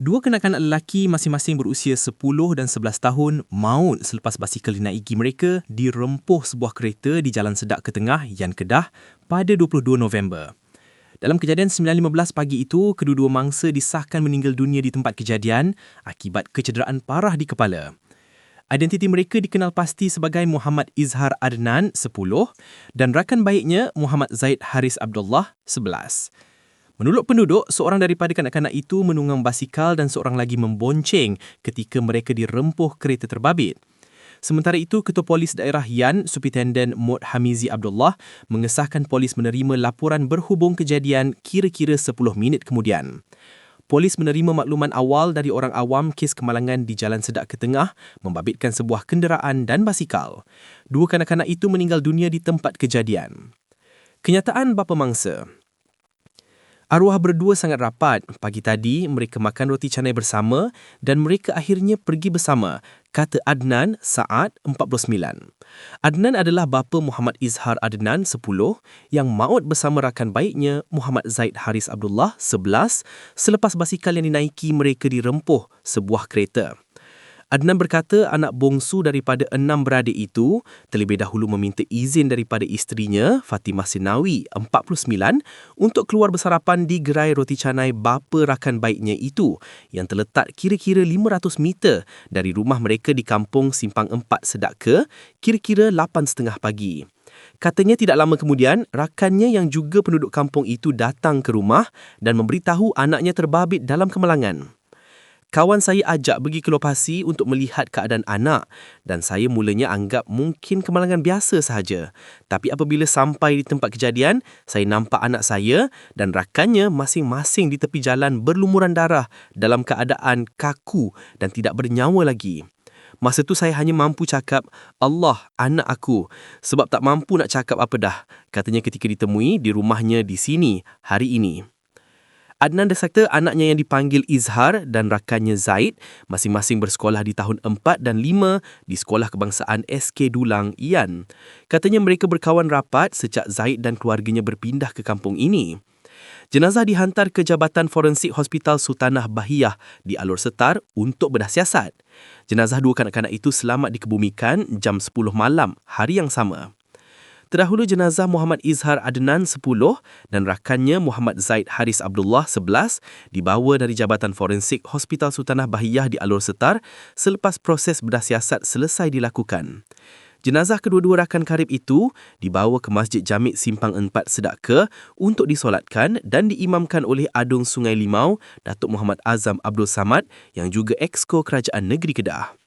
Dua kenakanak lelaki masing-masing berusia 10 dan 11 tahun maut selepas basikal dinaiki mereka dirempuh sebuah kereta di Jalan Sedak ke Tengah, Yan Kedah pada 22 November. Dalam kejadian 9.15 pagi itu, kedua-dua mangsa disahkan meninggal dunia di tempat kejadian akibat kecederaan parah di kepala. Identiti mereka dikenal pasti sebagai Muhammad Izhar Adnan, 10 dan rakan baiknya Muhammad Zaid Haris Abdullah, 11. Menurut penduduk, seorang daripada kanak-kanak itu menunggang basikal dan seorang lagi membonceng ketika mereka dirempuh kereta terbabit. Sementara itu, Ketua Polis Daerah Yan, Superintendent Mod Hamizi Abdullah, mengesahkan polis menerima laporan berhubung kejadian kira-kira 10 minit kemudian. Polis menerima makluman awal dari orang awam kes kemalangan di Jalan Sedak ke Tengah membabitkan sebuah kenderaan dan basikal. Dua kanak-kanak itu meninggal dunia di tempat kejadian. Kenyataan bapa mangsa. Arwah berdua sangat rapat. Pagi tadi, mereka makan roti canai bersama dan mereka akhirnya pergi bersama, kata Adnan Saad, 49. Adnan adalah bapa Muhammad Izhar Adnan, 10, yang maut bersama rakan baiknya Muhammad Zaid Haris Abdullah, 11, selepas basikal yang dinaiki mereka dirempuh sebuah kereta. Adnan berkata anak bongsu daripada enam beradik itu terlebih dahulu meminta izin daripada isterinya Fatimah Sinawi, 49, untuk keluar bersarapan di gerai roti canai bapa rakan baiknya itu yang terletak kira-kira 500 meter dari rumah mereka di kampung Simpang 4 Sedak ke kira-kira 8.30 pagi. Katanya tidak lama kemudian, rakannya yang juga penduduk kampung itu datang ke rumah dan memberitahu anaknya terbabit dalam kemalangan. Kawan saya ajak pergi ke lokasi untuk melihat keadaan anak dan saya mulanya anggap mungkin kemalangan biasa sahaja. Tapi apabila sampai di tempat kejadian, saya nampak anak saya dan rakannya masing-masing di tepi jalan berlumuran darah dalam keadaan kaku dan tidak bernyawa lagi. Masa tu saya hanya mampu cakap, Allah, anak aku. Sebab tak mampu nak cakap apa dah. Katanya ketika ditemui di rumahnya di sini hari ini. Adnan Desakta, anaknya yang dipanggil Izhar dan rakannya Zaid, masing-masing bersekolah di tahun 4 dan 5 di Sekolah Kebangsaan SK Dulang, Ian. Katanya mereka berkawan rapat sejak Zaid dan keluarganya berpindah ke kampung ini. Jenazah dihantar ke Jabatan Forensik Hospital Sultanah Bahiyah di Alor Setar untuk bedah siasat. Jenazah dua kanak-kanak itu selamat dikebumikan jam 10 malam hari yang sama. Terdahulu jenazah Muhammad Izhar Adnan 10 dan rakannya Muhammad Zaid Haris Abdullah 11 dibawa dari Jabatan Forensik Hospital Sultanah Bahiyah di Alor Setar selepas proses bedah siasat selesai dilakukan. Jenazah kedua-dua rakan karib itu dibawa ke Masjid Jamik Simpang 4 Sedaka untuk disolatkan dan diimamkan oleh Adung Sungai Limau Datuk Muhammad Azam Abdul Samad yang juga exco Kerajaan Negeri Kedah.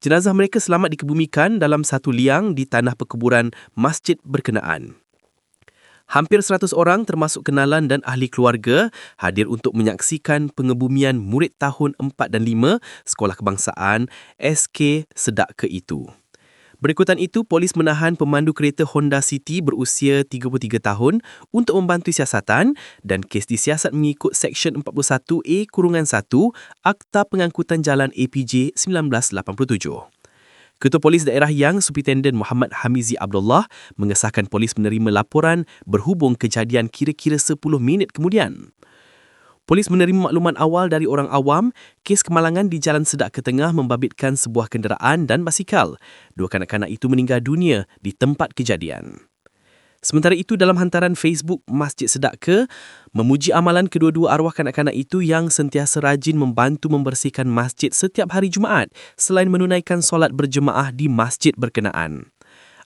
Jenazah mereka selamat dikebumikan dalam satu liang di tanah perkuburan masjid berkenaan. Hampir 100 orang termasuk kenalan dan ahli keluarga hadir untuk menyaksikan pengebumian murid tahun 4 dan 5 Sekolah Kebangsaan SK Sedak ke itu. Berikutan itu, polis menahan pemandu kereta Honda City berusia 33 tahun untuk membantu siasatan dan kes disiasat mengikut Seksyen 41A Kurungan 1 Akta Pengangkutan Jalan APJ 1987. Ketua Polis Daerah Yang Superintendent Muhammad Hamizi Abdullah mengesahkan polis menerima laporan berhubung kejadian kira-kira 10 minit kemudian. Polis menerima makluman awal dari orang awam, kes kemalangan di Jalan Sedak ke Tengah membabitkan sebuah kenderaan dan basikal. Dua kanak-kanak itu meninggal dunia di tempat kejadian. Sementara itu dalam hantaran Facebook Masjid Sedak ke memuji amalan kedua-dua arwah kanak-kanak itu yang sentiasa rajin membantu membersihkan masjid setiap hari Jumaat selain menunaikan solat berjemaah di masjid berkenaan.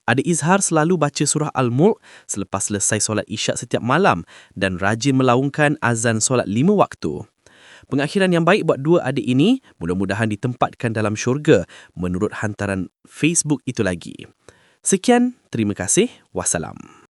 Ada Izhar selalu baca surah Al-Mulk selepas selesai solat isyak setiap malam dan rajin melaungkan azan solat lima waktu. Pengakhiran yang baik buat dua adik ini mudah-mudahan ditempatkan dalam syurga menurut hantaran Facebook itu lagi. Sekian, terima kasih. Wassalam.